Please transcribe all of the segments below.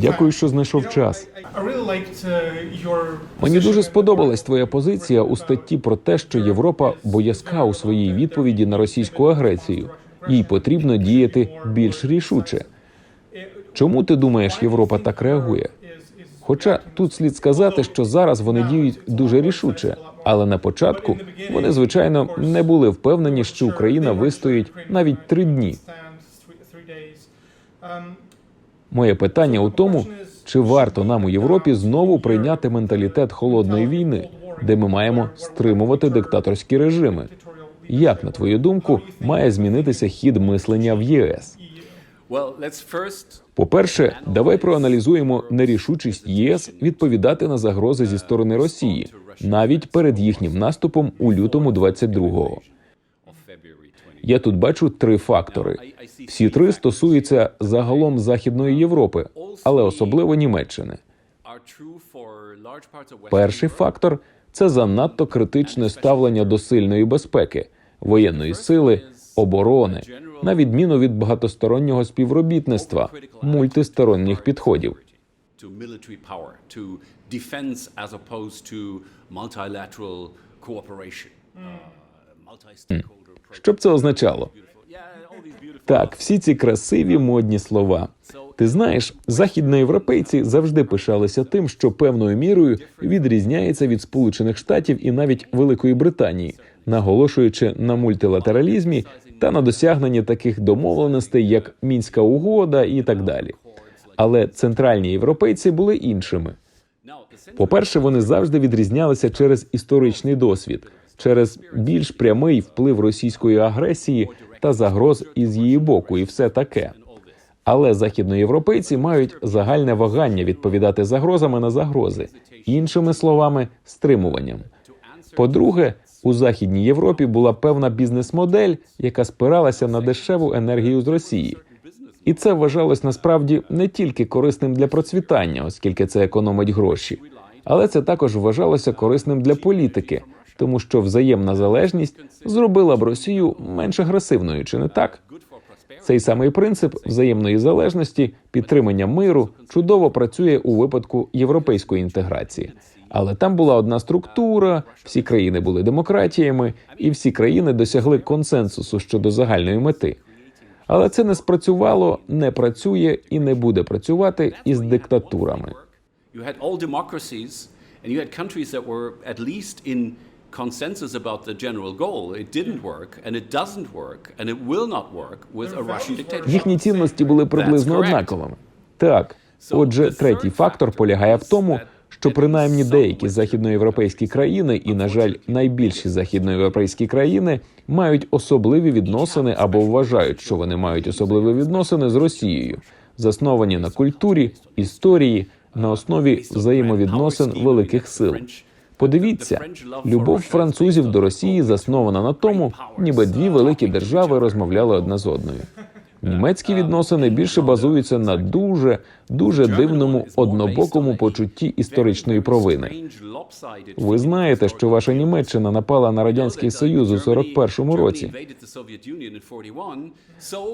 Дякую, що знайшов час. Мені дуже сподобалась твоя позиція у статті про те, що Європа боязка у своїй відповіді на російську агресію. Їй потрібно діяти більш рішуче. Чому ти думаєш, Європа так реагує? Хоча тут слід сказати, що зараз вони діють дуже рішуче, але на початку вони звичайно не були впевнені, що Україна вистоїть навіть три дні. Моє питання у тому, чи варто нам у Європі знову прийняти менталітет холодної війни, де ми маємо стримувати диктаторські режими. Як на твою думку має змінитися хід мислення в ЄС? First По-перше, давай проаналізуємо нерішучість ЄС відповідати на загрози зі сторони Росії, навіть перед їхнім наступом у лютому 22-го. Of February 20. Я тут бачу три фактори. Всі три стосуються загалом Західної Європи, але особливо Німеччини. Перший фактор це занадто критичне ставлення до сильної безпеки, воєнної сили, оборони, на відміну від багатостороннього співробітництва, мультисторонніх підходів. to Що б це означало? Так, всі ці красиві модні слова. Ти знаєш, західноєвропейці завжди пишалися тим, що певною мірою відрізняється від Сполучених Штатів і навіть Великої Британії, наголошуючи на мультилатералізмі та на досягненні таких домовленостей, як мінська угода і так далі. Але центральні європейці були іншими. Now, the По-перше, вони завжди відрізнялися через історичний досвід, через більш прямий вплив російської агресії та загроз із її боку, і все таке. Але західноєвропейці мають загальне вагання відповідати загрозами на загрози, іншими словами, стримуванням. По-друге, у західній Європі була певна бізнес-модель, яка спиралася на дешеву енергію з Росії. І це вважалось насправді не тільки корисним для процвітання, оскільки це економить гроші, але це також вважалося корисним для політики, тому що взаємна залежність зробила б Росію менш агресивною, чи не так? Цей самий принцип взаємної залежності, підтримання миру чудово працює у випадку європейської інтеграції. Але там була одна структура, всі країни були демократіями, і всі країни досягли консенсусу щодо загальної мети. Але це не спрацювало, не працює і не буде працювати із диктатурами. You had all democracies, and you had countries that were at least in consensus about the general goal. It didn't work, and it doesn't work, and it will not work with a Russian dictatorship. Їхні цінності були приблизно однаковими. Так, отже, третій фактор полягає в тому, що принаймні деякі західноєвропейські країни, і, на жаль, найбільші західноєвропейські країни мають особливі відносини або вважають, що вони мають особливі відносини з Росією, засновані на культурі, історії, на основі взаємовідносин великих сил. Подивіться, любов французів до Росії заснована на тому, ніби дві великі держави розмовляли одна з одною. Німецькі відносини більше базуються на дуже дуже дивному однобокому почутті історичної провини. Ви знаєте, що ваша Німеччина напала на радянський союз у 41-му році.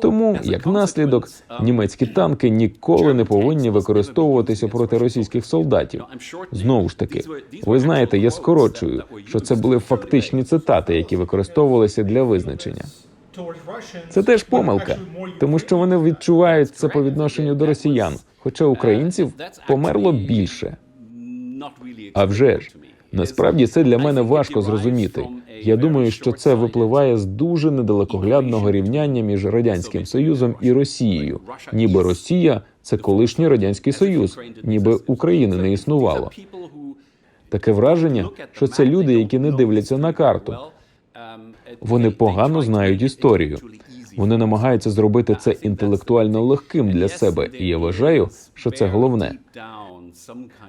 Тому, як наслідок, німецькі танки ніколи не повинні використовуватися проти російських солдатів. Знову ж таки, ви знаєте, я скорочую, що це були фактичні цитати, які використовувалися для визначення. Це теж помилка, тому що вони відчувають це по відношенню до росіян, хоча українців померло більше. А вже ж насправді це для мене важко зрозуміти. Я думаю, що це випливає з дуже недалекоглядного рівняння між радянським союзом і Росією, ніби Росія це колишній радянський союз, ніби України не існувало. Таке враження, що це люди, які не дивляться на карту. Вони погано знають історію. Вони намагаються зробити це інтелектуально легким для себе, і я вважаю, що це головне.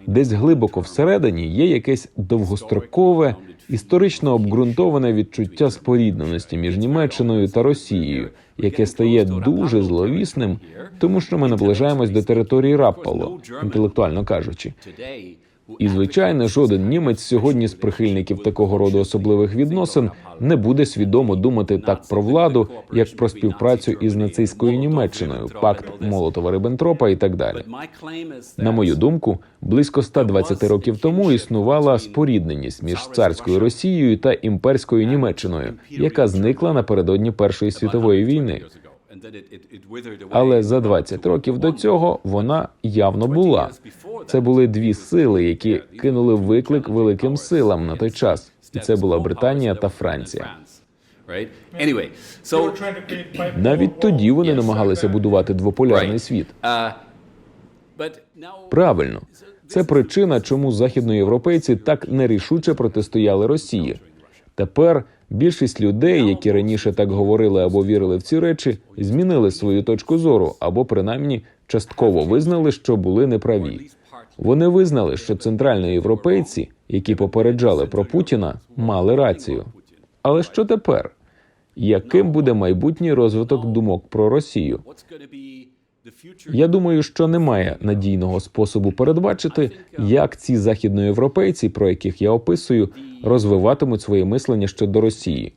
Десь глибоко всередині є якесь довгострокове, історично обґрунтоване відчуття спорідненості між Німеччиною та Росією, яке стає дуже зловісним, тому що ми наближаємось до території Раппало, інтелектуально кажучи. І звичайно, жоден німець сьогодні з прихильників такого роду особливих відносин не буде свідомо думати так про владу, як про співпрацю із нацистською Німеччиною, пакт Молотова Риббентропа і так далі. На мою думку, близько 120 років тому існувала спорідненість між царською Росією та імперською Німеччиною, яка зникла напередодні Першої світової війни. Але за 20 років до цього вона явно була. Це були дві сили, які кинули виклик великим силам на той час. І це була Британія та Франція. Навіть тоді вони намагалися будувати двополярний світ. Правильно, це причина, чому західноєвропейці так нерішуче протистояли Росії. Тепер більшість людей, які раніше так говорили або вірили в ці речі, змінили свою точку зору або принаймні частково визнали, що були неправі. Вони визнали, що центральноєвропейці, які попереджали про Путіна, мали рацію. Але що тепер? Яким буде майбутній розвиток думок про Росію? Я думаю, що немає надійного способу передбачити, як ці західноєвропейці, про яких я описую, розвиватимуть своє мислення щодо Росії.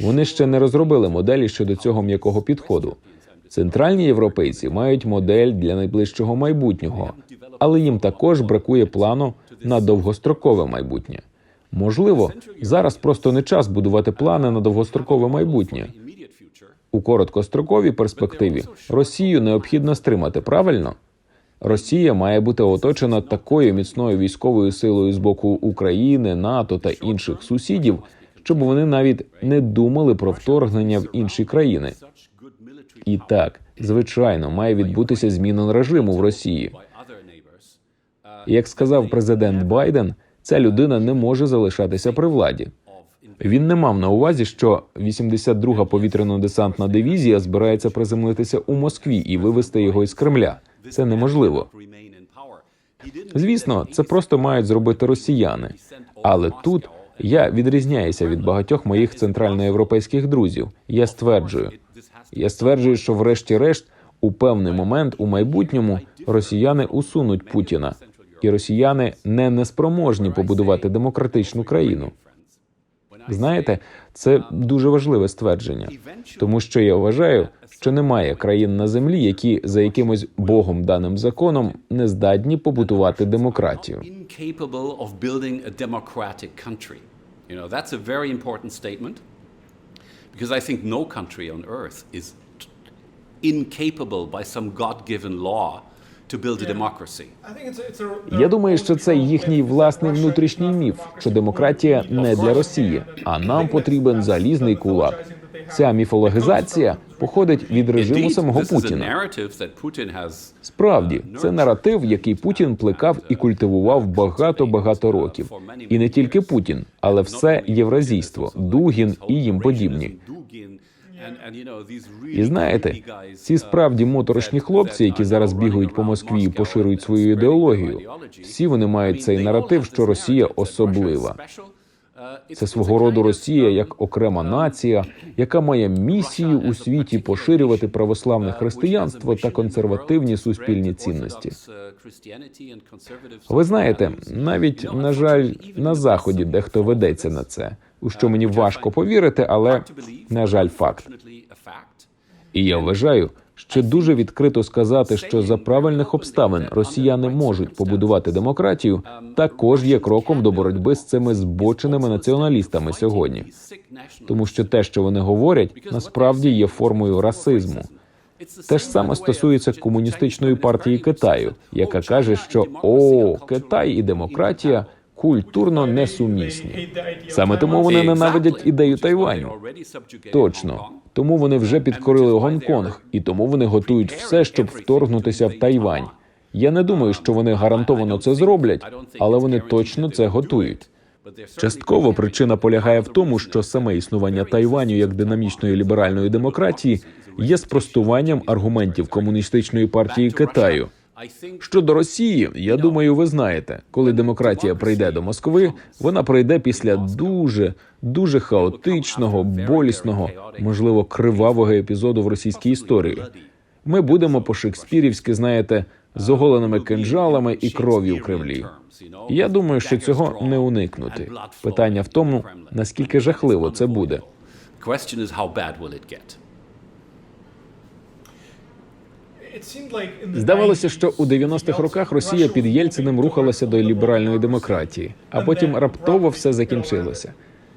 Вони ще не розробили моделі щодо цього м'якого підходу. Центральні європейці мають модель для найближчого майбутнього, але їм також бракує плану на довгострокове майбутнє. Можливо, зараз просто не час будувати плани на довгострокове майбутнє. У короткостроковій перспективі Росію необхідно стримати правильно. Росія має бути оточена такою міцною військовою силою з боку України, НАТО та інших сусідів, щоб вони навіть не думали про вторгнення в інші країни. І так, звичайно, має відбутися зміна режиму в Росії. Як сказав президент Байден, ця людина не може залишатися при владі. Він не мав на увазі, що 82-га повітряно-десантна дивізія збирається приземлитися у Москві і вивести його із Кремля. Це неможливо. Звісно, це просто мають зробити росіяни. Але тут я відрізняюся від багатьох моїх центральноєвропейських друзів. Я стверджую, я стверджую, що, врешті-решт, у певний момент у майбутньому росіяни усунуть Путіна, і росіяни не неспроможні побудувати демократичну країну. Знаєте, це дуже важливе ствердження, тому що я вважаю, що немає країн на землі, які за якимось богом даним законом не здатні побудувати демократію. You know, that's a very important statement because I think no country on earth is t- incapable by some God given law to build a democracy. Я думаю, що це їхній власний внутрішній міф, що демократія не для Росії, а нам потрібен залізний кулак. Ця міфологізація походить від режиму самого Путіна. Справді, це наратив, який Путін плекав і культивував багато багато років. І не тільки Путін, але все євразійство, Дугін і їм подібні. І знаєте, ці справді моторошні хлопці, які зараз бігають по Москві і поширюють свою ідеологію. Всі вони мають цей наратив, що Росія особлива. Це свого роду Росія як окрема нація, яка має місію у світі поширювати православне християнство та консервативні суспільні цінності. Ви знаєте, навіть на жаль, на заході дехто ведеться на це, у що мені важко повірити, але на жаль, факт. І я вважаю, що дуже відкрито сказати, що за правильних обставин росіяни можуть побудувати демократію, також є кроком до боротьби з цими збоченими націоналістами сьогодні, тому що те, що вони говорять, насправді є формою расизму. Те ж саме стосується комуністичної партії Китаю, яка каже, що о, Китай і демократія культурно несумісні. Саме тому вони ненавидять ідею Тайваню. Точно. Тому вони вже підкорили Гонконг, і тому вони готують все, щоб вторгнутися в Тайвань. Я не думаю, що вони гарантовано це зроблять, але вони точно це готують. Частково причина полягає в тому, що саме існування Тайваню як динамічної ліберальної демократії є спростуванням аргументів комуністичної партії Китаю. Щодо Росії, я думаю, ви знаєте, коли демократія прийде до Москви, вона прийде після дуже дуже хаотичного, болісного, можливо, кривавого епізоду в російській історії. ми будемо по-шекспірівськи, знаєте, з оголеними кинджалами і кров'ю в Кремлі. Я думаю, що цього не уникнути. Питання в тому, наскільки жахливо це буде. The question is how bad will it get? Здавалося, що у 90-х роках Росія під Єльциним рухалася до ліберальної демократії, а потім раптово все закінчилося.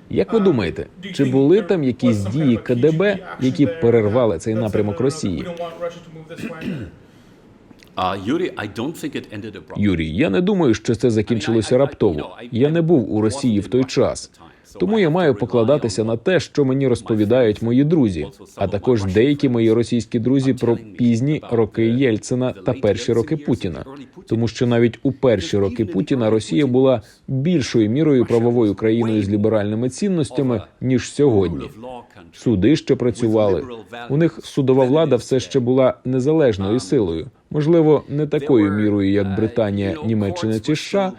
Як ви думаєте, чи були там якісь дії КДБ, які перервали цей напрямок Росії? Uh. Юрій, я не думаю, що це закінчилося раптово. Я не був у Росії в той час. Тому я маю покладатися на те, що мені розповідають мої друзі, а також деякі мої російські друзі про пізні роки Єльцина та перші роки Путіна. Тому що навіть у перші роки Путіна Росія була більшою мірою правовою країною з ліберальними цінностями ніж сьогодні. Суди ще працювали. У них судова влада все ще була незалежною силою. Можливо, не такою мірою, як Британія, Німеччина чи США,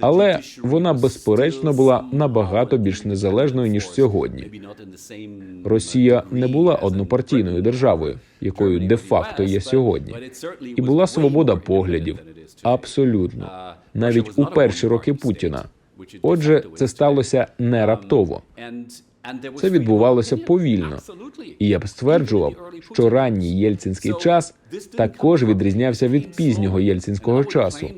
але вона безперечно була набагато більш незалежною ніж сьогодні. Росія не була однопартійною державою, якою де-факто є сьогодні, і була свобода поглядів. Абсолютно, навіть у перші роки Путіна. Отже, це сталося не раптово. Це відбувалося повільно. І я б стверджував, що ранній єльцинський час також відрізнявся від пізнього єльцинського часу.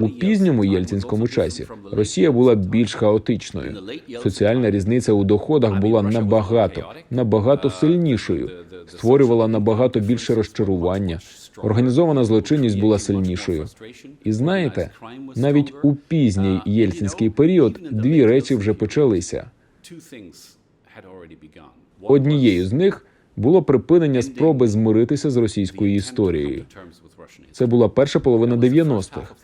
У пізньому єльцинському часі Росія була більш хаотичною. Соціальна різниця у доходах була набагато, набагато сильнішою, створювала набагато більше розчарування. Організована злочинність була сильнішою. І знаєте, навіть у пізній єльцинський період дві речі вже почалися. Однією з них було припинення спроби змиритися з російською історією. Це була перша половина 90-х.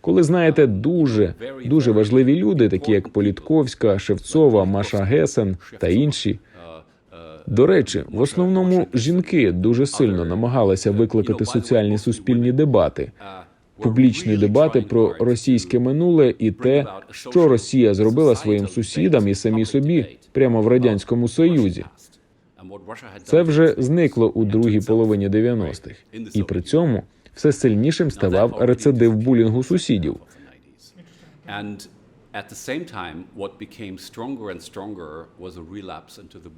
Коли знаєте, дуже дуже важливі люди, такі як Політковська, Шевцова, Маша Гесен та інші. До речі, в основному жінки дуже сильно намагалися викликати соціальні суспільні дебати, публічні дебати про російське минуле і те, що Росія зробила своїм сусідам і самі собі прямо в радянському союзі. Це вже зникло у другій половині 90-х. і при цьому все сильнішим ставав рецидив булінгу сусідів.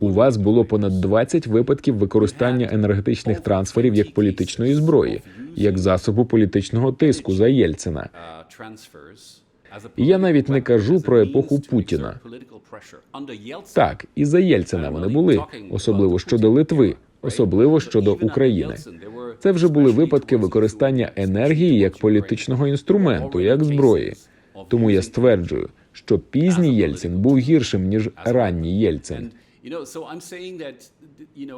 У вас було понад 20 випадків використання енергетичних трансферів як політичної зброї, як засобу політичного тиску за Єльцина. Я навіть не кажу про епоху Путіна. Так, і за Єльцина вони були, особливо щодо Литви, особливо щодо України. Це вже були випадки використання енергії як політичного інструменту, як зброї. Тому я стверджую, що пізній Єльцин був гіршим ніж ранній Єльцин.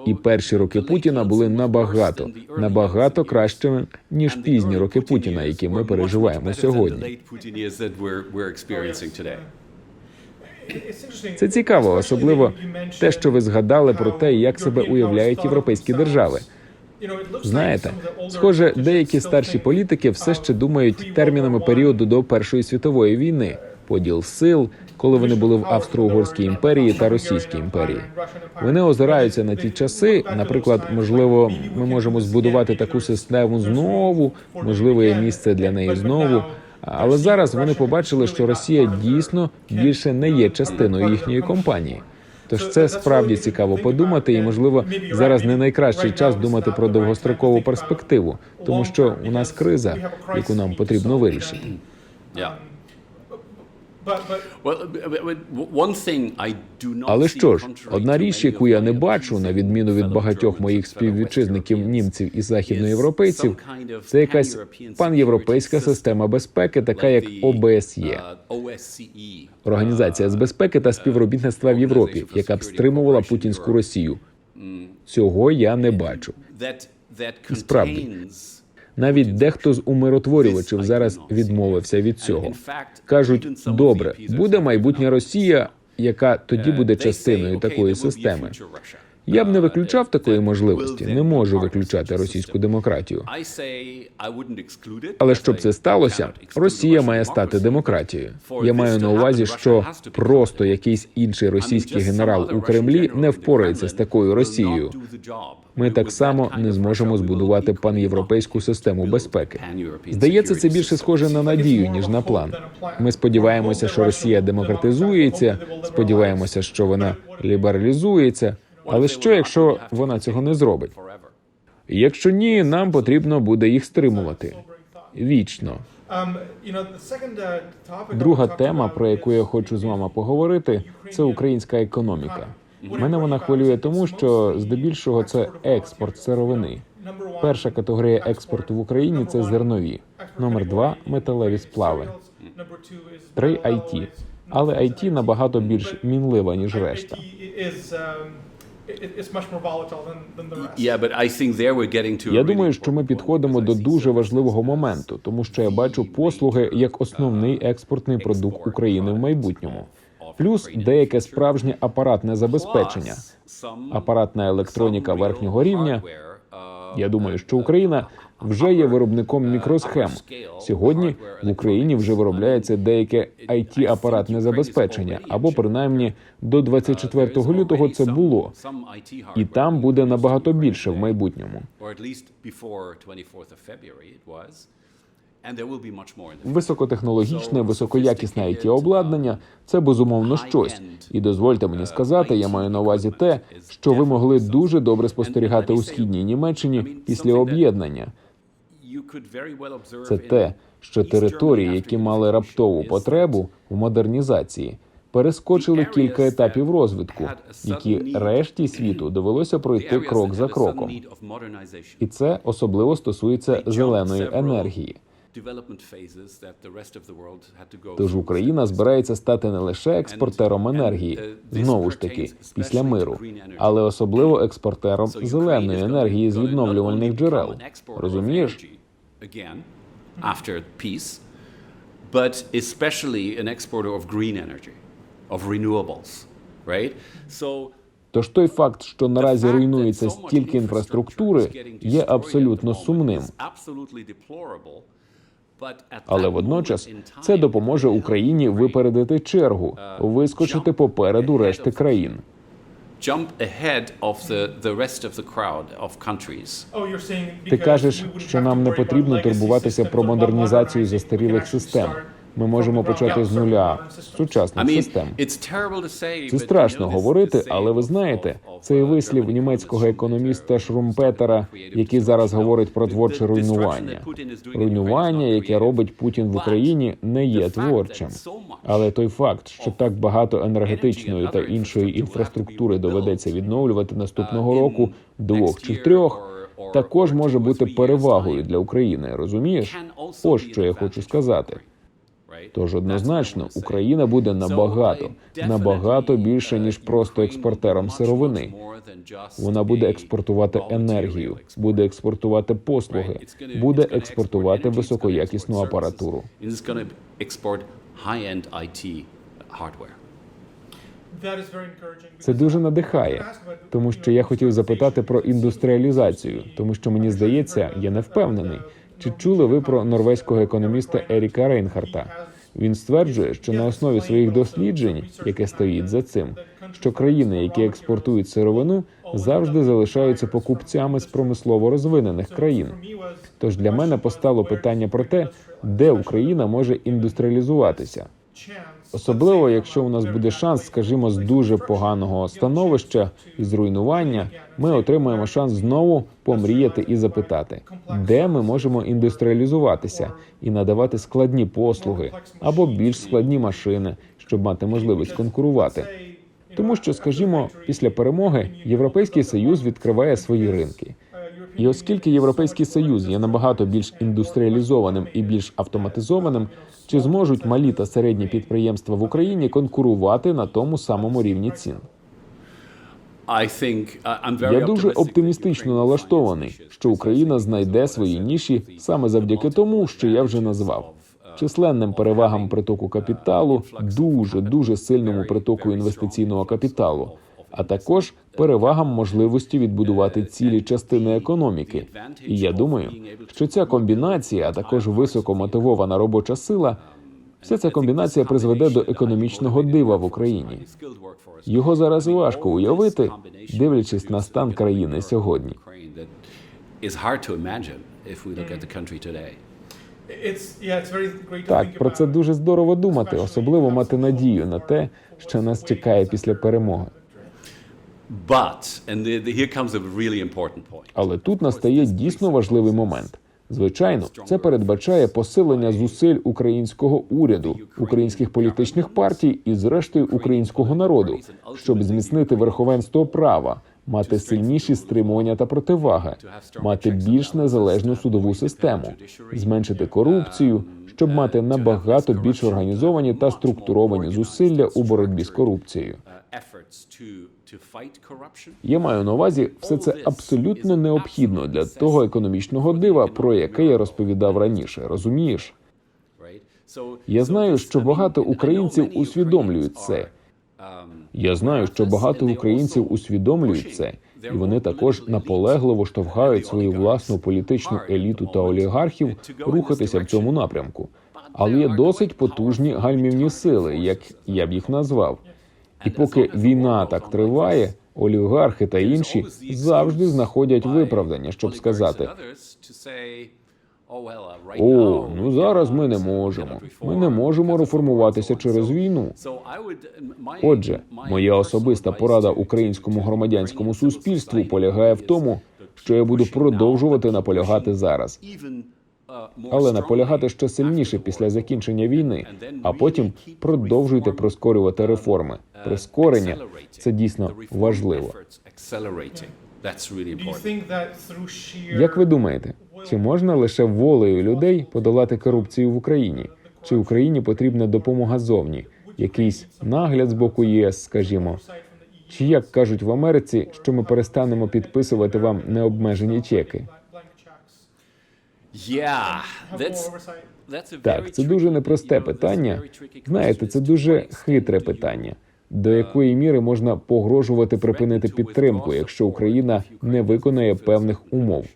І перші роки Путіна були набагато набагато кращими ніж пізні роки Путіна, які ми переживаємо сьогодні. Це цікаво, особливо те, що ви згадали про те, як себе уявляють європейські держави. Знаєте, схоже, деякі старші політики все ще думають термінами періоду до Першої світової війни, поділ сил, коли вони були в Австро-Угорській імперії та Російській імперії. Вони озираються на ті часи. Наприклад, можливо, ми можемо збудувати таку систему знову, можливо, є місце для неї знову. Але зараз вони побачили, що Росія дійсно більше не є частиною їхньої компанії. Тож це справді цікаво подумати, і можливо зараз не найкращий час думати про довгострокову перспективу, тому що у нас криза, яку нам потрібно вирішити. Але що ж, одна річ, яку я не бачу, на відміну від багатьох моїх співвітчизників німців і західноєвропейців, це якась панєвропейська система безпеки, така як ОБСЄ. Організація з безпеки та співробітництва в Європі, яка б стримувала путінську Росію. Цього я не бачу. І справді. Навіть дехто з умиротворювачів зараз відмовився від цього. кажуть, добре, буде майбутня Росія, яка тоді буде частиною такої системи. Я б не виключав такої можливості, не можу виключати російську демократію. Але щоб це сталося, Росія має стати демократією. Я маю на увазі, що просто якийсь інший російський генерал у Кремлі не впорається з такою Росією. Ми так само не зможемо збудувати панєвропейську систему безпеки. Здається, це більше схоже на надію ніж на план. Ми сподіваємося, що Росія демократизується. Сподіваємося, що вона лібералізується. Але що, якщо вона цього не зробить? Якщо ні, нам потрібно буде їх стримувати вічно. Друга тема, про яку я хочу з вами поговорити, це українська економіка. Мене вона хвилює тому, що здебільшого це експорт сировини. Перша категорія експорту в Україні це зернові. Номер два металеві сплави. Три IT. Але IT набагато більш мінлива ніж решта. Yeah, but I think there we're getting to Я думаю, що ми підходимо до дуже важливого моменту, тому що я бачу послуги як основний експортний продукт України в майбутньому. Плюс деяке справжнє апаратне забезпечення. Апаратна електроніка верхнього рівня. Я думаю, що Україна вже є виробником мікросхем. Сьогодні в Україні вже виробляється деяке it апаратне забезпечення, або принаймні до 24 лютого це було, і там буде набагато більше в майбутньому. Високотехнологічне, високоякісне it обладнання це безумовно щось. І дозвольте мені сказати, я маю на увазі те, що ви могли дуже добре спостерігати у східній Німеччині після об'єднання. Це те, що території, які мали раптову потребу в модернізації, перескочили кілька етапів розвитку, які решті світу довелося пройти крок за кроком. І це особливо стосується зеленої енергії. Тож. Україна збирається стати не лише експортером енергії, знову ж таки, після миру, але особливо експортером зеленої енергії з відновлювальних джерел. Розумієш? after peace, but especially an exporter of green energy, of renewables, right? So Тож той факт, що наразі руйнується стільки інфраструктури, є абсолютно сумним. Але водночас це допоможе Україні випередити чергу, вискочити попереду решти країн. countries. Ти кажеш, що нам не потрібно турбуватися про модернізацію застарілих систем. Ми можемо почати з нуля сучасних систем. Це страшно говорити, але ви знаєте, цей uh, вислів німецького економіста Шрумпетера, який зараз говорить про творче руйнування. Руйнування, яке робить Путін в Україні, не є творчим. Але той факт, що так багато енергетичної та іншої інфраструктури доведеться відновлювати наступного uh, року, двох чи трьох, також може бути перевагою для України. Розумієш? Ось що я хочу сказати. Тож однозначно. Україна буде набагато, набагато більше uh, ніж просто експортером сировини. Вона буде експортувати енергію, буде експортувати послуги, буде експортувати високоякісну апаратуру. Це дуже надихає, тому що я хотів запитати про індустріалізацію, тому що мені здається, я не впевнений. Чи чули ви про норвезького економіста Еріка Рейнхарта? Він стверджує, що на основі своїх досліджень, яке стоїть за цим, що країни, які експортують сировину, завжди залишаються покупцями з промислово розвинених країн. Тож для мене постало питання про те, де Україна може індустріалізуватися. Особливо, якщо у нас буде шанс, скажімо, з дуже поганого становища і зруйнування, ми отримаємо шанс знову помріяти і запитати, де ми можемо індустріалізуватися і надавати складні послуги або більш складні машини, щоб мати можливість конкурувати. Тому що, скажімо, після перемоги Європейський Союз відкриває свої ринки. І оскільки Європейський Союз є набагато більш індустріалізованим і більш автоматизованим, чи зможуть малі та середні підприємства в Україні конкурувати на тому самому рівні цін? Uh, Я дуже оптимістично налаштований, що Україна знайде свої ніші саме завдяки тому, що я вже назвав численним перевагам притоку капіталу, дуже дуже сильному притоку інвестиційного капіталу, а також перевагам можливості відбудувати цілі частини економіки. І я думаю, що ця комбінація, а також високомотивована робоча сила, вся ця комбінація призведе до економічного дива в Україні. Його зараз важко уявити, дивлячись на стан країни сьогодні. Так, про це дуже здорово думати, особливо мати надію на те, що нас чекає після перемоги. But, and here comes a really important point. Але тут настає дійсно важливий момент. Звичайно, це передбачає посилення зусиль українського уряду, українських політичних партій і, зрештою, українського народу, щоб зміцнити верховенство права, мати сильніші стримування та противаги, мати більш незалежну судову систему, зменшити корупцію, щоб мати набагато більш організовані та структуровані зусилля у боротьбі з корупцією. Я маю на увазі, все це абсолютно необхідно для того економічного дива, про яке я розповідав раніше. Розумієш? Я знаю, що багато українців усвідомлюють це. Я знаю, що багато українців усвідомлюють це, і вони також наполегливо штовхають свою власну політичну еліту та олігархів рухатися в цьому напрямку. Але є досить потужні гальмівні сили, як я б їх назвав. І поки війна так триває, олігархи та інші завжди знаходять виправдання, щоб сказати: О, ну зараз ми не можемо. Ми не можемо реформуватися через війну. Отже, моя особиста порада українському громадянському суспільству полягає в тому, що я буду продовжувати наполягати зараз, але наполягати ще сильніше після закінчення війни. А потім продовжуйте прискорювати реформи. Прискорення це дійсно важливо. Як ви думаєте, чи можна лише волею людей подолати корупцію в Україні? Чи Україні потрібна допомога зовні? Якийсь нагляд з боку єС, скажімо, чи як кажуть в Америці, що ми перестанемо підписувати вам необмежені чеки? Yeah, that's that's a very Так, це дуже непросте питання. Знаєте, це дуже хитре питання. До якої міри можна погрожувати припинити підтримку, якщо Україна не виконає певних умов?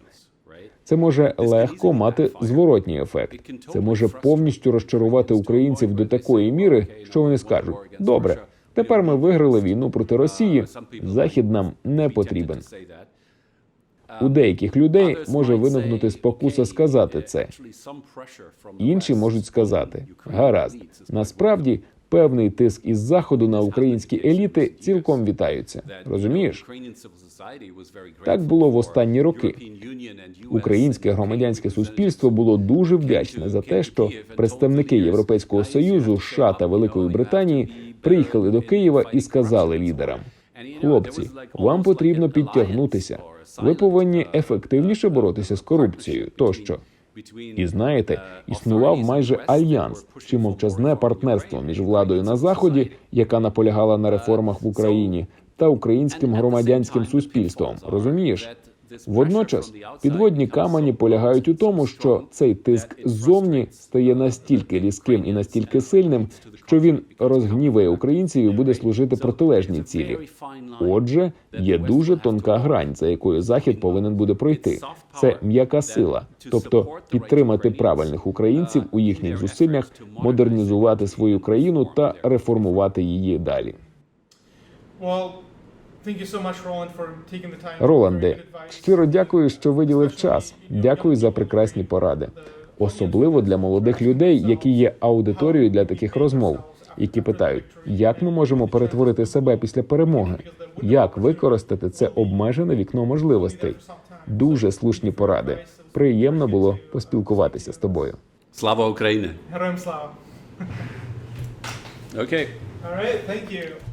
Це може легко мати зворотній ефект. Це може повністю розчарувати українців до такої міри, що вони скажуть: добре, тепер ми виграли війну проти Росії. Захід нам не потрібен. У деяких людей може виникнути спокуса сказати це. Інші можуть сказати: гаразд, насправді певний тиск із заходу на українські еліти цілком вітаються. Розумієш? Так було в останні роки. Українське громадянське суспільство було дуже вдячне за те, що представники Європейського союзу, США та Великої Британії приїхали до Києва і сказали лідерам: хлопці, вам потрібно підтягнутися. Ви повинні ефективніше боротися з корупцією. Тощо. І знаєте, існував майже альянс чи мовчазне партнерство між владою на заході, яка наполягала на реформах в Україні, та українським громадянським суспільством. Розумієш? Водночас підводні камені полягають у тому, що цей тиск ззовні стає настільки різким і настільки сильним, що він розгніває українців і буде служити протилежній цілі. Отже, є дуже тонка грань, за якою захід повинен буде пройти. Це м'яка сила, тобто підтримати правильних українців у їхніх зусиллях, модернізувати свою країну та реформувати її далі. Роланде, щиро дякую, що виділив час. Дякую за прекрасні поради, особливо для молодих людей, які є аудиторією для таких розмов, які питають, як ми можемо перетворити себе після перемоги, як використати це обмежене вікно можливостей. Дуже слушні поради. Приємно було поспілкуватися з тобою. Слава Україні! Героям слава. Okay. All right, thank you.